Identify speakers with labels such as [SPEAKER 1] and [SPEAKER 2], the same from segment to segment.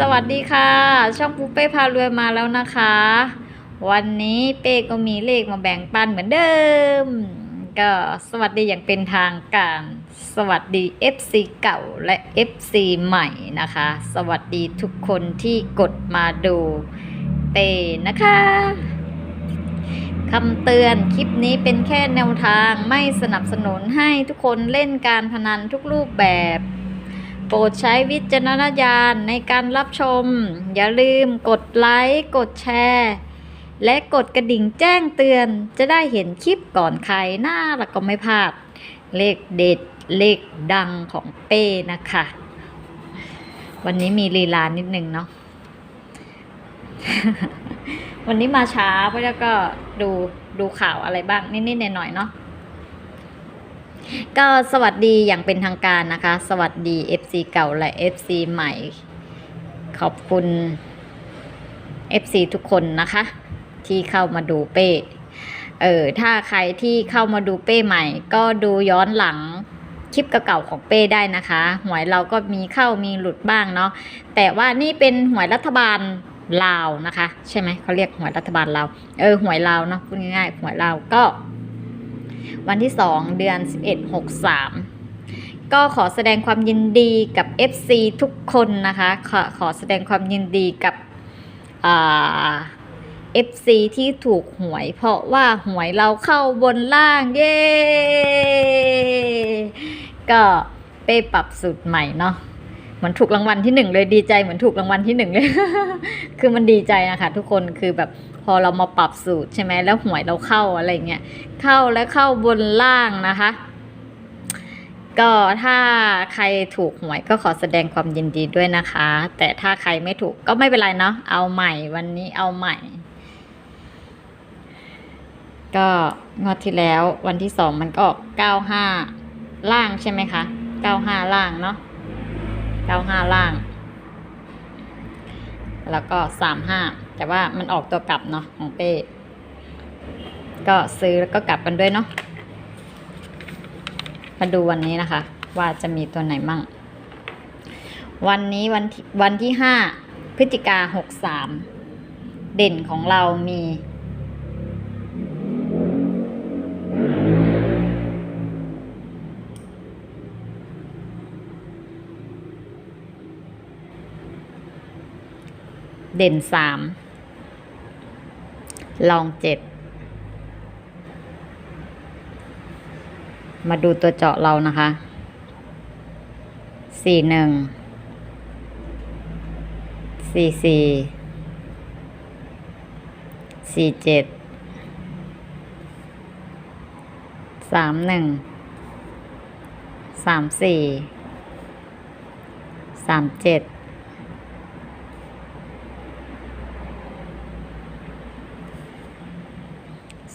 [SPEAKER 1] สวัสดีค่ะ ช่องปูเป้พารวยมาแล้วนะคะ วันนี้เป้ก็มีเลขมาแบ่งปันเหมือนเดิม ก็สวัสดีอย่างเป็นทางการ สวัสดี FC เก่าและ FC ใหม่นะคะ สวัสดีทุกคนที่กดมาดูเป้นะคะคำเตือนคลิปนี้เป็นแค่แนวทางไม่สนับสนุนให้ทุกคนเล่นการพนันทุกรูปแบบ โปรดใช้วิจารณญาณในการรับชม อย่าลืมกดไลค์ กดแชร์ และกดกระดิ่งแจ้งเตือน จะได้เห็นคลิปก่อนใครหน้าแล้วก็ไม่พลาด เลขเด็ด เลขดังของเป้นะคะ วันนี้มีลีลานิดนึงเนาะวันนี้มาช้าเพราะแล้วก็ดูดูข่าวอะไรบ้างนิดๆหน่อยๆเนาะ ก็สวัสดีอย่างเป็นทางการนะคะ สวัสดี FC เก่าและ FC ใหม่ ขอบคุณ FC ทุกคนนะคะ ที่เข้ามาดูเป้ เออถ้าใครที่เข้ามาดูเป้ใหม่ ก็ดูย้อนหลังคลิปเก่าๆของเป้ได้นะคะหวยเราก็มีเข้ามีหลุดบ้างเนาะแต่ว่านี่เป็นหวยรัฐบาลลาวนะคะ ใช่ไหมเขาเรียกหวยรัฐบาลลาวเออหวยลาวเนาะพูดง่ายๆหวยลาวก็ วันที่ 2 เดือน 11 63 ก็ขอแสดงความยินดีกับ FC ทุกคนนะคะ ขอขอแสดงความยินดีกับเอ่า FC ที่ถูกหวย เพราะว่าหวยเราเข้าบนล่างเย้ก็เป้ปรับสูตรใหม่เนาะเหมือนถูกรางวัลที่หนึ่งเลยดีใจเหมือนถูกรางวัลที่หนึ่งเลย คือมันดีใจนะคะทุกคนคือแบบ พอเรามาปรับสูตรใช่ไหมแล้วหวยเราเข้าอะไรเงี้ยเข้าและเข้าบนล่างนะคะ ก็ถ้าใครถูกหวยก็ขอแสดงความยินดีด้วยนะคะ แต่ถ้าใครไม่ถูกก็ไม่เป็นไรเนาะเอาใหม่วันนี้เอาใหม่ ก็งวดที่แล้ววันที่สองมันก็ออกเก้าห้าล่างใช่ไหมคะเก้าห้าล่างเนาะเก้าห้าล่าง แล้วก็สามห้า แต่ว่ามันออกตัวกลับเนาะของเป้ ก็ซื้อแล้วก็กลับกันด้วยเนาะมาดูวันนี้นะคะ ว่าจะมีตัวไหนมั่ง วันนี้วันที่วันที่ห้าพฤศจิกาหกสามเด่นของเรามีเด่นสาม ลองเจ็ด มาดูตัวเจาะเรานะคะสี่หนึ่งสี่สี่สี่เจ็ดสามหนึ่งสามสี่สามเจ็ด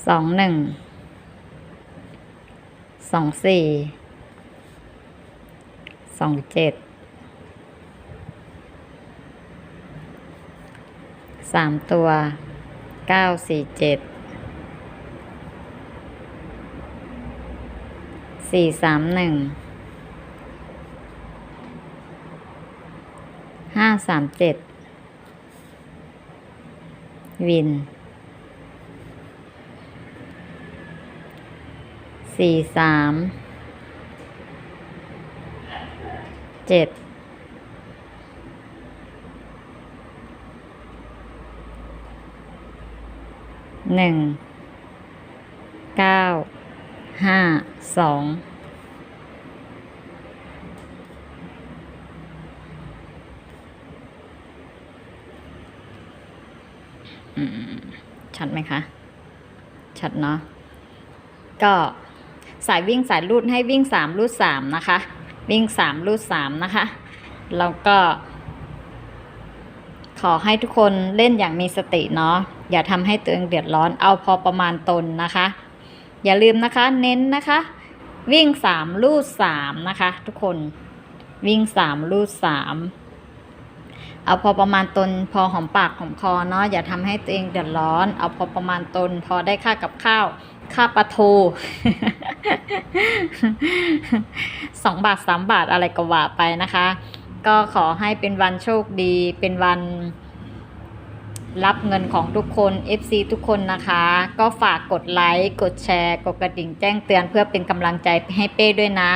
[SPEAKER 1] สองหนึ่ง สองสี่ สองเจ็ด สามตัว เก้าสี่เจ็ด สี่สามหนึ่ง ห้าสามเจ็ด วิน สี่สามเจ็ดหนึ่งเก้าห้าสองชัดไหมคะ ชัดเนาะก็ สายวิ่งสายรูดให้วิ่งสามรูดสามนะคะ วิ่งสามรูดสามนะคะ แล้วก็ ขอให้ทุกคนเล่นอย่างมีสติเนาะอย่าทำให้ตัวเองเดือดร้อนเอาพอประมาณตนนะคะ อย่าลืมนะคะเน้นนะคะ วิ่งสามรูดสามนะคะ ทุกคนวิ่งสามรูดสาม เอาพอประมาณตนพอหอมปากหอมคอเนาะอย่าทำให้ตัวเองเดือดร้อน เอาพอประมาณตน พอได้ค่ากับข้าว ค่าปลาทูสองบาทสามบาทอะไรก็ว่าไปนะคะ ก็ขอให้เป็นวันโชคดี เป็นวันรับเงินของทุกคน FC ทุกคนนะคะ ก็ฝากกดไลค์ กดแชร์ กดกระดิ่งแจ้งเตือนเพื่อเป็นกำลังใจให้เป้ด้วยนะ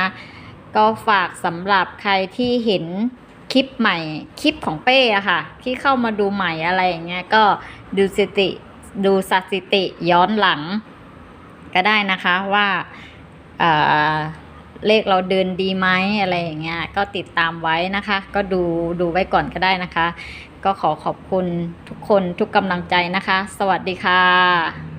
[SPEAKER 1] ก็ฝากสำหรับใครที่เห็น คลิปใหม่คลิปของเป้อะค่ะ ที่เข้ามาดูใหม่อะไรอย่างเงี้ยก็ดูสติดูสถิติย้อนหลัง ก็ได้นะคะว่าเอ่อเลขเราเดินดีไหมอะไรอย่างเงี้ยก็ติดตามไว้นะคะ ก็ดูดูไว้ก่อนก็ได้นะคะ ก็ขอขอบคุณทุกคนทุกกำลังใจนะคะ สวัสดีค่ะ